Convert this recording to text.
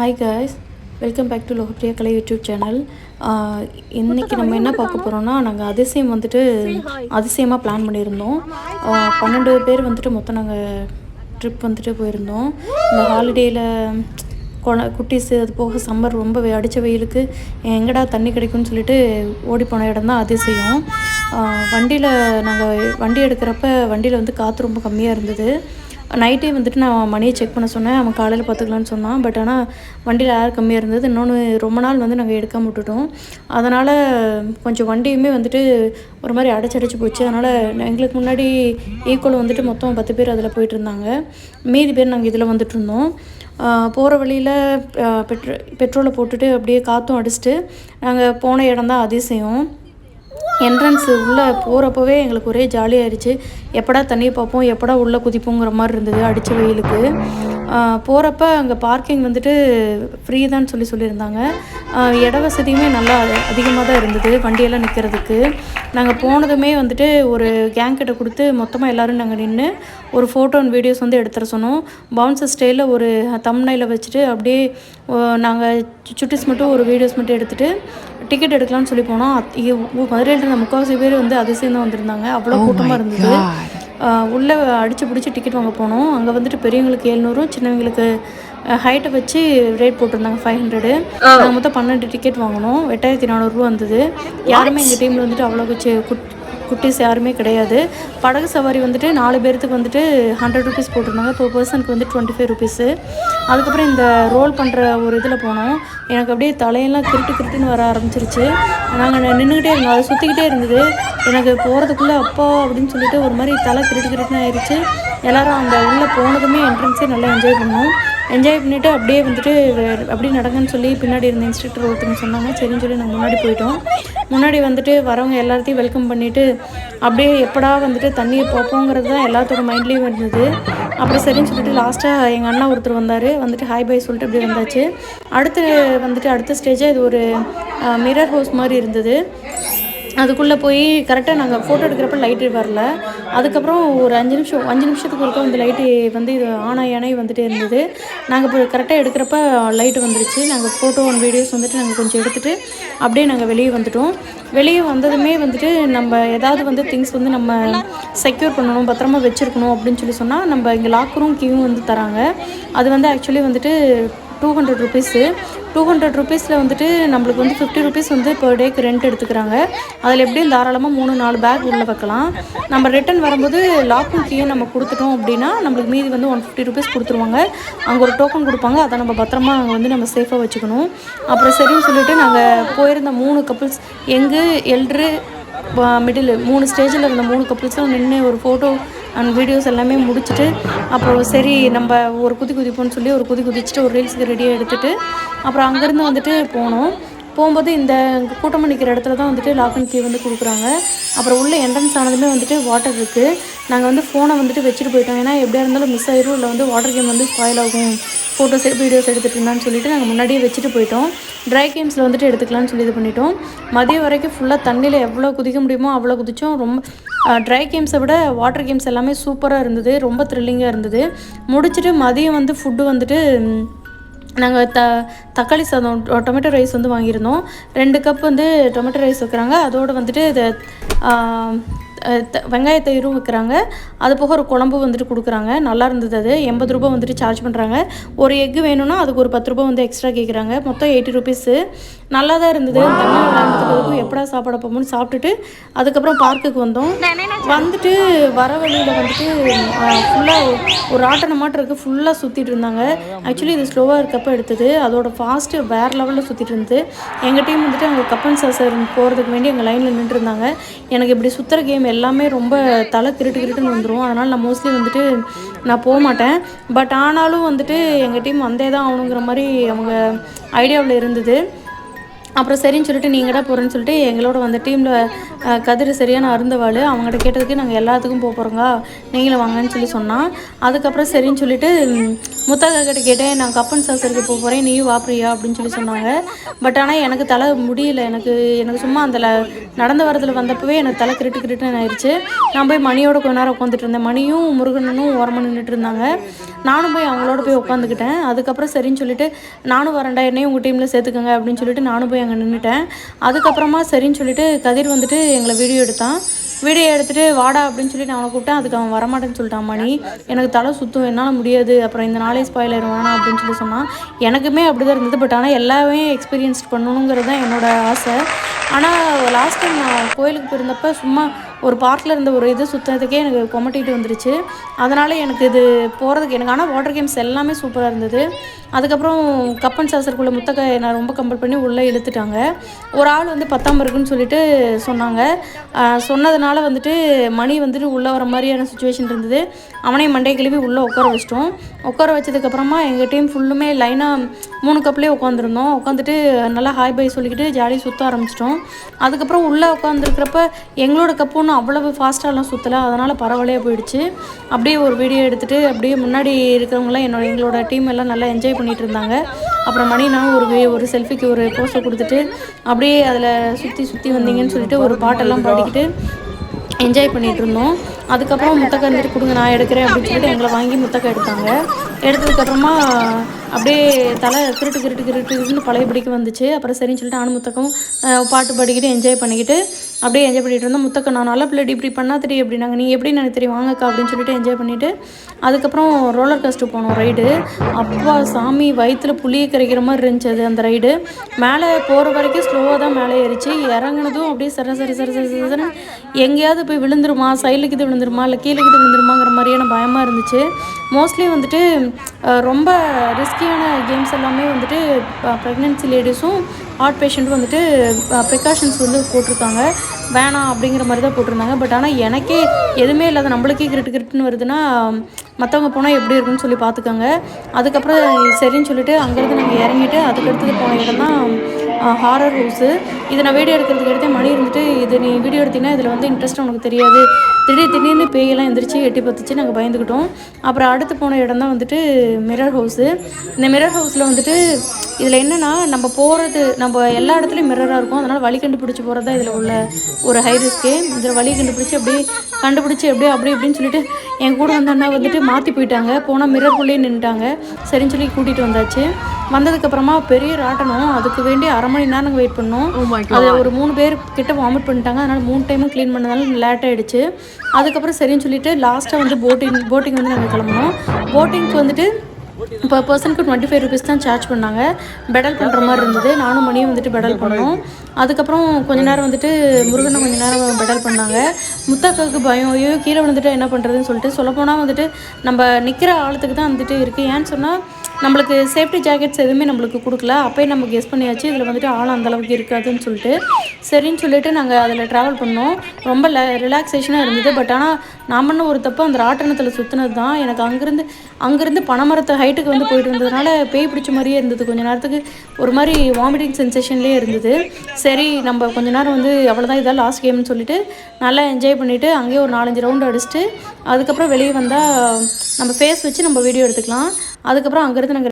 Hi guys welcome back to Lokapriya Kalai YouTube channel இன்றைக்கி நம்ம என்ன பார்க்க போகிறோம்னா நாங்கள் அதிசயம் வந்துட்டு அதிசயமாக பிளான் பண்ணியிருந்தோம். பன்னெண்டு பேர் வந்துட்டு மொத்தம் நாங்கள் ட்ரிப் வந்துட்டு போயிருந்தோம். இந்த ஹாலிடேயில் கொன குட்டீஸு அது போக சம்மர் ரொம்ப அடிச்ச வெயிலுக்கு எங்கடா தண்ணி கிடைக்கும்னு சொல்லிட்டு ஓடி போன இடம் தான் அதிசயம். வண்டியில் நாங்கள் வண்டி எடுக்கிறப்ப வண்டியில் வந்து காற்று ரொம்ப கம்மியாக இருந்தது. நைட்டே வந்துட்டு நான் மணியை செக் பண்ண சொன்னேன். அவன் காலையில் பார்த்துக்கலான்னு சொன்னான். பட் ஆனால் வண்டியில் ஏர் கம்மியாக இருந்தது. இன்னொன்று ரொம்ப நாள் வந்து நாங்கள் எடுக்காம விட்டுட்டோம் அதனால் கொஞ்சம் வண்டியுமே வந்துட்டு ஒரு மாதிரி அடைச்சடைச்சு போச்சு. அதனால் எங்களுக்கு முன்னாடி ஈக்குவல் வந்துட்டு மொத்தம் பத்து பேர் அதில் போயிட்டு இருந்தாங்க. மீதி பேர் நாங்கள் இதில் வந்துட்டு இருந்தோம். போகிற வழியில் பெட்ரோ பெட்ரோலை போட்டுட்டு அப்படியே காற்றும் அடிச்சிட்டு நாங்கள் போன இடம் தான் அதிசயம். என்ட்ரன்ஸ் உள்ளே போகிறப்பவே எங்களுக்கு ஒரே ஜாலியாகிடுச்சு எப்படா தண்ணியை பார்ப்போம் எப்படா உள்ளே குதிப்போங்கிற மாதிரி இருந்தது அடித்த வெயிலுக்கு. போகிறப்ப அங்கே பார்க்கிங் வந்துட்டு ஃப்ரீ தான் சொல்லி சொல்லியிருந்தாங்க. இட வசதியுமே நல்லா அதிகமாக தான் இருந்தது வண்டியெல்லாம் நிற்கிறதுக்கு நாங்கள் போனதுமே வந்துட்டு ஒரு கேங் கிட்ட கொடுத்து மொத்தமாக எல்லோரும் நாங்கள் நின்று ஒரு ஃபோட்டோ அண்ட் வீடியோஸ் வந்து எடுத்துட சொன்னோம். பவுன்சர் ஸ்டைலில் ஒரு தம்னையில் வச்சுட்டு அப்படியே நாங்கள் சுட்டிஸ் மட்டும் ஒரு வீடியோஸ் மட்டும் எடுத்துகிட்டு டிக்கெட் எடுக்கலாம்னு சொல்லி அத்- உ- மதுரையில் இருந்த முக்கால்வாசி பேர் வந்து அதிசயம் தான் வந்திருந்தாங்க. அவ்வளோ கூட்டமாக இருந்தது. உள்ள அடிச்சு பிடிச்சி டிக்கெட் வாங்க போனோம். அங்கே வந்துட்டு பெரியவங்களுக்கு எழுநூறும் சின்னவங்களுக்கு ஹைட்டை வச்சு ரேட் போட்டிருந்தாங்க ஃபைவ் ஹண்ட்ரடு நாங்கள் மொத்தம் பன்னெண்டு டிக்கெட் வாங்கினோம். எட்டாயிரத்தி நானூறுரூவா வந்தது. யாருமே எங்கள் டீமில் வந்துட்டு அவ்வளோ வச்சு குட் குட்டீஸ் யாருமே கிடையாது. படகு சவாரி வந்துட்டு நாலு பேர்த்துக்கு வந்துட்டு ஹண்ட்ரட் ருபீஸ் போட்டிருந்தாங்க. இப்போ பர்சனுக்கு வந்து டுவெண்ட்டி ஃபைவ் ருபீஸு அதுக்கப்புறம் இந்த ரோல் பண்ணுற ஒரு இதில் போனோம். எனக்கு அப்படியே தலையெல்லாம் கிருட்டு கிருட்டுன்னு வர ஆரம்பிச்சிருச்சு. நாங்கள் நின்றுக்கிட்டே இருந்தோம். அது சுற்றிக்கிட்டே இருந்தது. எனக்கு போகிறதுக்குள்ளே அப்பா அப்படின்னு சொல்லிட்டு ஒரு மாதிரி தலை கிருட்டு கிருட்டுன்னு ஆயிடுச்சு எல்லோரும் அந்த உள்ளே போனதுமே என்ட்ரன்ஸே நல்லா என்ஜாய் பண்ணோம். என்ஜாய் பண்ணிவிட்டு அப்படியே வந்துட்டு அப்படியே நடங்கன்னு சொல்லி பின்னாடி இருந்த இன்ஸ்ட்ரக்டர் ஒருத்தங்க சொன்னாங்க. சரின்னு சொல்லி நாங்கள் முன்னாடி போயிட்டோம். முன்னாடி வந்துட்டு வரவங்க எல்லாத்தையும் வெல்கம் பண்ணிவிட்டு அப்படியே எப்படா வந்துட்டு தண்ணியை பார்ப்போங்கிறது தான் எல்லாத்தோட மைண்ட்லேயும் இருந்தது. அப்புறம் சரின்னு சொல்லிட்டு லாஸ்ட்டாக எங்கள் அண்ணா ஒருத்தர் வந்தார். வந்துட்டு ஹாய் பை சொல்லிட்டு அப்படியே வந்தாச்சு. அடுத்து வந்துட்டு அடுத்த ஸ்டேஜாக இது ஒரு மிரர் ஹவுஸ் மாதிரி இருந்தது. அதுக்குள்ளே போய் கரெக்டாக நாங்கள் ஃபோட்டோ எடுக்கிறப்ப லைட்டு வரல. அதுக்கப்புறம் ஒரு அஞ்சு நிமிஷம் அஞ்சு நிமிஷத்துக்கு ஒருக்கா வந்து லைட்டு வந்து இது ஆனாய் ஆனாய் வந்துட்டே இருந்தது. நாங்கள் இப்போ கரெக்டாக எடுக்கிறப்ப லைட்டு வந்துருச்சு. நாங்கள் ஃபோட்டோ அண்ட் வீடியோஸ் வந்துட்டு நாங்கள் கொஞ்சம் எடுத்துகிட்டு அப்படியே நாங்கள் வெளியே வந்துட்டோம். வெளியே வந்ததுமே வந்துட்டு நம்ம ஏதாவது வந்து திங்ஸ் வந்து நம்ம செக்யூர் பண்ணணும் பத்திரமா வச்சுருக்கணும் அப்படின்னு சொல்லி சொன்னால் நம்ம இங்கே லாக்கரும் கீவும் வந்து தராங்க. அது வந்து ஆக்சுவலி வந்துட்டு two hundred rupees two hundred ருபீஸில் வந்துட்டு நம்மளுக்கு வந்து ஃபிஃப்டி ருபீஸ் வந்து பர் டேக்கு ரெண்ட் எடுத்துக்கிறாங்க. அதில் எப்படியும் தாராளமாக மூணு நாலு பேக் உள்ளே வைக்கலாம். நம்ம ரிட்டர்ன் வரும்போது லாக்கும் கீயும் நம்ம கொடுத்துட்டோம் அப்படின்னா நம்மளுக்கு மீதி வந்து ஒன் ஃபிஃப்டி ருபீஸ் கொடுத்துருவாங்க. அங்கே ஒரு டோக்கன் கொடுப்பாங்க. அதை நம்ம பத்திரமா அங்கே வந்து நம்ம சேஃபாக வச்சுக்கணும். அப்புறம் சரின்னு சொல்லிட்டு நாங்கள் போயிருந்த மூணு கப்புள்ஸ் எங்கு எல்ட்ரு மிடில் மூணு ஸ்டேஜில் இருந்த மூணு கப்புள்ஸும் நின்று ஒரு ஃபோட்டோ அண்ட் வீடியோஸ் எல்லாமே முடிச்சுட்டு அப்புறம் சரி நம்ம ஒரு குதி குதிப்போம்னு சொல்லி ஒரு குதி குதிச்சுட்டு ஒரு ரீல்ஸுக்கு ரெடியாக எடுத்துட்டு அப்புறம் அங்கேருந்து வந்துட்டு போனோம். போகும்போது இந்த கூட்டமாக நிற்கிற இடத்துல தான் வந்துட்டு லாக் அண்ட் கீ வந்து கொடுக்குறாங்க. அப்புறம் உள்ள என்ட்ரன்ஸ் ஆனதுமே வந்துட்டு வாட்டர் இருக்குது நாங்கள் வந்து ஃபோனை வந்துட்டு வச்சுட்டு போயிட்டோம். ஏன்னா எப்படியா இருந்தாலும் மிஸ் ஆயிரும். இல்லை வந்து வாட்டர் கேம் வந்து ஸ்பாயில் ஆகும். ஃபோட்டோஸ் வீடியோஸ் எடுத்துகிட்டு இருந்தான்னு சொல்லிட்டு நாங்கள் முன்னாடியே வச்சுட்டு போயிட்டோம். ட்ரை கேம்ஸில் வந்துட்டு எடுத்துக்கலாம்னு சொல்லி இது பண்ணிட்டோம். மதியம் வரைக்கும் ஃபுல்லாக தண்ணியில் எவ்வளோ குதிக்க முடியுமோ அவ்வளோ குதித்தோம் ரொம்ப ட்ரை கேம்ஸை விட வாட்டர் கேம்ஸ் எல்லாமே சூப்பராக இருந்தது. ரொம்ப த்ரில்லிங்காக இருந்தது. முடிச்சுட்டு மதியம் வந்து ஃபுட்டு வந்துட்டு நாங்கள் த தக்காளி சாதம் டொமேட்டோ ரைஸ் வந்து வாங்கியிருந்தோம். ரெண்டு கப் வந்து டொமேட்டோ ரைஸ் வைக்கிறாங்க. அதோடு வந்துட்டு இது வெங்காயத்தை இரும் த- வைக்கிறாங்க. அது போக ஒரு குழம்பு வந்துட்டு கொடுக்குறாங்க. நல்லா இருந்தது அது. எண்பது ரூபாய் வந்துட்டு சார்ஜ் பண்ணுறாங்க ஒரு எக்கு வேணும்னா அதுக்கு ஒரு பத்து ரூபா வந்து எக்ஸ்ட்ரா கேட்குறாங்க மொத்தம் எயிட்டி ருபீஸு நல்லா தான் இருந்தது தண்ணி விளையாண்டுறதுக்கும் எப்படா சாப்பிட போமோன்னு சாப்பிட்டுட்டு அதுக்கப்புறம் பார்க்குக்கு வந்தோம். வந்துட்டு வர வழியில் வந்துட்டு ஃபுல்லாக ஒரு ஆட்டன மாட்டம் இருக்குது ஃபுல்லாக சுற்றிட்டு இருந்தாங்க. ஆக்சுவலி இது ஸ்லோவாக இருக்கப்ப எடுத்தது. அதோட ஃபாஸ்ட்டு வேறு லெவலில் சுற்றிட்டு இருந்தது. எங்கள் டீம் வந்துட்டு அங்கே கப்பன் சாசர் போகிறதுக்கு வேண்டி எங்கள் லைனில் நின்றுட்டு இருந்தாங்க எனக்கு இப்படி சுற்றுற கேம் எல்லாமே ரொம்ப தலை திருட்டு கிருட்டுன்னு வந்துடும் அதனால் நான் மோஸ்ட்லி வந்துட்டு நான் போக மாட்டேன். பட் ஆனாலும் வந்துட்டு எங்கள் டீம் வந்தே தான் ஆகணுங்கிற மாதிரி அவங்க ஐடியாவில் இருந்தது. அப்புறம் சரின்னு சொல்லிட்டு நீங்கடா போகிறேன்னு சொல்லிட்டு எங்களோட வந்த டீமில் கதிர் சரியான அருந்தவாள். அவங்ககிட்ட கேட்டதுக்கு நாங்கள் எல்லாத்துக்கும் போக போகிறோங்க நீங்களும் வாங்கன்னு சொல்லி சொன்னான் அதுக்கப்புறம் சரின்னு சொல்லிட்டு ம், கிட்ட கேட்டேன். நான் கப்பன் சாசருக்கு போக போகிறேன் நீயும் வாப்பிரியா அப்படின்னு சொல்லி சொன்னாங்க. பட் ஆனால் எனக்கு தலை முடியல. எனக்கு எனக்கு சும்மா அந்த ல- நடந்து வரதில் வந்தப்பவே எனக்கு தலை கிரிட்டு கிரிட்டுன்னு ஆயிடுச்சு நான் போய் மணியோட கொஞ்ச நேரம் உட்காந்துட்டு இருந்தேன். மணியும் முருகனனும் ஓரமாக நின்றுட்டு இருந்தாங்க. நானும் போய் அவங்களோட போய் உட்காந்துக்கிட்டேன். அதுக்கப்புறம் சரின்னு சொல்லிட்டு நானும் வரேன்டா என்னையும் உங்கள் டீமில் சேர்த்துக்கங்க அப்படின்னு சொல்லிட்டு நானும் போய் அங்கே நின்றுட்டேன் அதுக்கப்புறமா சரின்னு சொல்லிட்டு கதிர் வந்துட்டு எங்களை வீடியோ எடுத்தான். வீடியோ எடுத்துகிட்டு வாடா அப்படின்னு சொல்லி நான் அவனை கூப்பிட்டேன். அதுக்கு அவன் வரமாட்டேன்னு சொல்லிட்டான் மணி. எனக்கு தலை சுத்தம் என்னால் முடியாது. அப்புறம் இந்த நாளே ஸ்பாயில் வேணாம் அப்படின்னு சொல்லி சொன்னான். எனக்குமே அப்படி தான் இருந்தது பட் ஆனால் எல்லாமே எக்ஸ்பீரியன்ஸ் பண்ணணுங்கிறது தான் என்னோட ஆசை. ஆனால் லாஸ்ட் டைம் நான் கோயிலுக்கு போயிருந்தப்போ சும்மா ஒரு பார்க்கில் இருந்த ஒரு இது சுற்றுறதுக்கே எனக்கு கொமட்டிட்டு வந்துருச்சு. அதனால் எனக்கு இது போகிறதுக்கு எனக்கு ஆனால் வாட்டர் கேம்ஸ் எல்லாமே சூப்பராக இருந்தது. அதுக்கப்புறம் கப்பன் சாசருக்குள்ள முத்தக்காயை நான் ரொம்ப கம்பல் பண்ணி உள்ளே இழுத்துட்டாங்க. ஒரு ஆள் வந்து பத்தாம் இருக்குன்னு சொல்லிட்டு சொன்னாங்க. சொன்னதுனால வந்துட்டு மணி வந்துட்டு உள்ளே வர மாதிரியான சுச்சுவேஷன் இருந்தது. அவனையும் மண்டையை கிளப்பி உள்ளே உட்கார வச்சிட்டோம். உட்கார வச்சதுக்கப்புறமா எங்கள் டீம் ஃபுல்லுமே லைனாக மூணு கப்லேயே உட்காந்துருந்தோம் உட்காந்துட்டு நல்லா ஹாய் பை சொல்லிக்கிட்டு ஜாலியாக சுற்ற ஆரம்பிச்சிட்டோம். அதுக்கப்புறம் உள்ளே உட்காந்துருக்கிறப்ப எங்களோட கப்புன்னு ஒன்றும் அவ்வளவு ஃபாஸ்ட்டாலாம் சுற்றலை அதனால் பரவாயில்லையே போயிடுச்சு. அப்படியே ஒரு வீடியோ எடுத்துகிட்டு அப்படியே முன்னாடி இருக்கிறவங்களாம் என்னோட எங்களோட டீம் எல்லாம் நல்லா என்ஜாய் பண்ணிட்டு இருந்தாங்க. அப்புறம் மணி நான் ஒரு ஒரு செல்ஃபிக்கு ஒரு போஸ்ட்டை கொடுத்துட்டு அப்படியே அதில் சுற்றி சுற்றி வந்தீங்கன்னு சொல்லிட்டு ஒரு பாட்டெல்லாம் பாடிக்கிட்டு என்ஜாய் பண்ணிட்டு இருந்தோம். அதுக்கப்புறம் முத்தக்கா இருந்துட்டு கொடுங்க நான் எடுக்கிறேன் அப்படின்னு சொல்லிட்டு எங்களை வாங்கி முத்தக்கா எடுத்தாங்க. எடுத்ததுக்கப்புறமா அப்படியே தலை கிருட்டு கிருட்டு கிருட்டுன்னு பழையபடிக்கு வந்துச்சு. அப்புறம் சரின்னு சொல்லிட்டு நானும் முத்தக்கம் பாட்டு பாடிக்கிட்டு என்ஜாய் பண்ணிக்கிட்டு அப்படியே என்ஜாய் பண்ணிட்டு இருந்தோம். முத்தக்க நான் நல்லா பிள்ளை இப்படி பண்ணா தெரியும் அப்படின்னாங்க நீ எப்படி எனக்கு தெரியும்? வாங்கக்கா அப்படின்னு சொல்லிட்டு என்ஜாய் பண்ணிட்டு அதுக்கப்புறம் ரோலர் காஸ்ட்டு போனோம் ரைடு அப்பா சாமி வயிற்றுல புளியை கரைக்கிற மாதிரி இருந்துச்சு அது அந்த ரைடு மேலே போகிற வரைக்கும் ஸ்லோவாக தான் மேலே ஏறிச்சு. இறங்கினதும் அப்படியே சர சரி சரி சரி சரி எங்கேயாவது போய் விழுந்துருமா? சைடுக்கு இது விழுந்துருமா? இல்லை கீழே இது விழுந்துருமாங்கிற மாதிரியான பயமாக இருந்துச்சு. மோஸ்ட்லி வந்துட்டு ரொம்ப ரிஸ்கியான கேம்ஸ் எல்லாமே வந்துட்டு ப்ரெக்னென்சி லேடிஸும் ஹார்ட் பேஷண்ட்டும் வந்துட்டு ப்ரிகாஷன்ஸ் வந்து போட்டிருக்காங்க. வேணாம் அப்படிங்கிற மாதிரி தான் போட்டிருந்தாங்க. பட் ஆனால் எனக்கே எதுவுமே இல்லாத நம்மளுக்கே கிரிட்டு கிரிட்டுன்னு வருதுன்னா மற்றவங்க போனால் எப்படி இருக்குன்னு சொல்லி பார்த்துக்கோங்க. அதுக்கப்புறம் சரின்னு சொல்லிட்டு அங்கேருந்து நாங்கள் இறங்கிட்டு அதுக்கடுத்து போன இடம் தான் ஹாரர் ஹவுஸு இதை நான் வீடியோ எடுக்கிறதுக்கு எடுத்தே மணி இருந்துட்டு இது நீ வீடியோ எடுத்தீங்கன்னா இதில் வந்து இன்ட்ரெஸ்ட் உனக்கு தெரியாது. திடீர் திடீர்னு பேயெல்லாம் எந்திரிச்சு எட்டி பத்துச்சு நாங்கள் பயந்துக்கிட்டோம் அப்புறம் அடுத்து போன இடம் தான் வந்துட்டு மிரர் ஹவுஸு இந்த மிரர் ஹவுஸில் வந்துட்டு இதில் என்னென்னா நம்ம போகிறது நம்ம எல்லா இடத்துலையும் மிரராக இருக்கும். அதனால் வழி கண்டுபிடிச்சி போகிறது தான் இதில் உள்ள ஒரு ஹை ரிஸ்க்கு இதில் வழி கண்டுபிடிச்சி அப்படியே கண்டுபிடிச்சி அப்படியே அப்படி இப்படின்னு சொல்லிட்டு என் கூட வந்த அண்ணா வந்துட்டு மாற்றி போயிட்டாங்க. போனால் மிரர்க்குள்ளேயே நின்றுட்டாங்க சரின்னு சொல்லி கூட்டிகிட்டு வந்தாச்சு. வந்ததுக்கப்புறமா பெரிய ராட்டனம் அதுக்கு வேண்டி அரை மணி நேரம் நாங்கள் வெயிட் பண்ணோம். அதில் ஒரு மூணு பேர் கிட்ட வாமிட் பண்ணிட்டாங்க. அதனால் மூணு டைமும் க்ளீன் பண்ணதால லேட் ஆகிடுச்சு அதுக்கப்புறம் சரின்னு சொல்லிட்டு லாஸ்ட்டாக வந்து போட்டிங் போட்டிங் வந்து நாங்கள் கிளம்புனோம். போட்டிங்க்கு வந்துட்டு இப்போ பர்சனுக்கு டுவெண்ட்டி ஃபைவ் ருபீஸ் தான் சார்ஜ் பண்ணாங்க. பெடல் பண்ணுற மாதிரி இருந்தது. நானும் மணியும் வந்துட்டு பெடல் பண்ணோம். அதுக்கப்புறம் கொஞ்ச நேரம் வந்துட்டு முருகனை கொஞ்ச நேரம் பெடல் பண்ணாங்க. முத்தக்காவுக்கு பயம். ஐயோ கீழே விழுந்துட்டு என்ன பண்ணுறதுன்னு சொல்லிட்டு சொல்லப்போனால் வந்துட்டு நம்ம நிற்கிற ஆழத்துக்கு தான் வந்துட்டு இருக்குது ஏன்னு சொன்னால் நம்மளுக்கு சேஃப்டி ஜாக்கெட்ஸ் எதுவுமே நம்மளுக்கு கொடுக்கல. அப்போயே நம்ம கெஸ் பண்ணியாச்சு இதில் வந்துட்டு ஆழம் அந்த அளவுக்கு இருக்காதுன்னு சொல்லிட்டு. சரின்னு சொல்லிட்டு நாங்கள் அதில் ட்ராவல் பண்ணோம். ரொம்ப ரிலாக்ஸேஷனாக இருந்தது. பட் ஆனால் நான் பண்ண ஒரு தப்பு அந்த ராட்டணத்தில் சுற்றினது தான் எனக்கு அங்கேருந்து அங்கேருந்து பனைமரத்து ஹைட்டுக்கு வந்து போயிட்டு இருந்ததுனால பேய் பிடிச்ச மாதிரியே இருந்தது. கொஞ்ச நேரத்துக்கு ஒரு மாதிரி வாமிட்டிங் சென்சேஷன்லேயே இருந்தது. சரி நம்ம கொஞ்ச நேரம் வந்து அவ்வளோதான் இதான் லாஸ்ட் கேம்னு சொல்லிட்டு நல்லா என்ஜாய் பண்ணிவிட்டு அங்கேயே ஒரு நாலஞ்சு ரவுண்டு அடிச்சுட்டு அதுக்கப்புறம் வெளியே வந்தால் நம்ம ஃபேஸ் வச்சு நம்ம வீடியோ எடுத்துக்கலாம். அதுக்கப்புறம் அங்கேருந்து நாங்கள்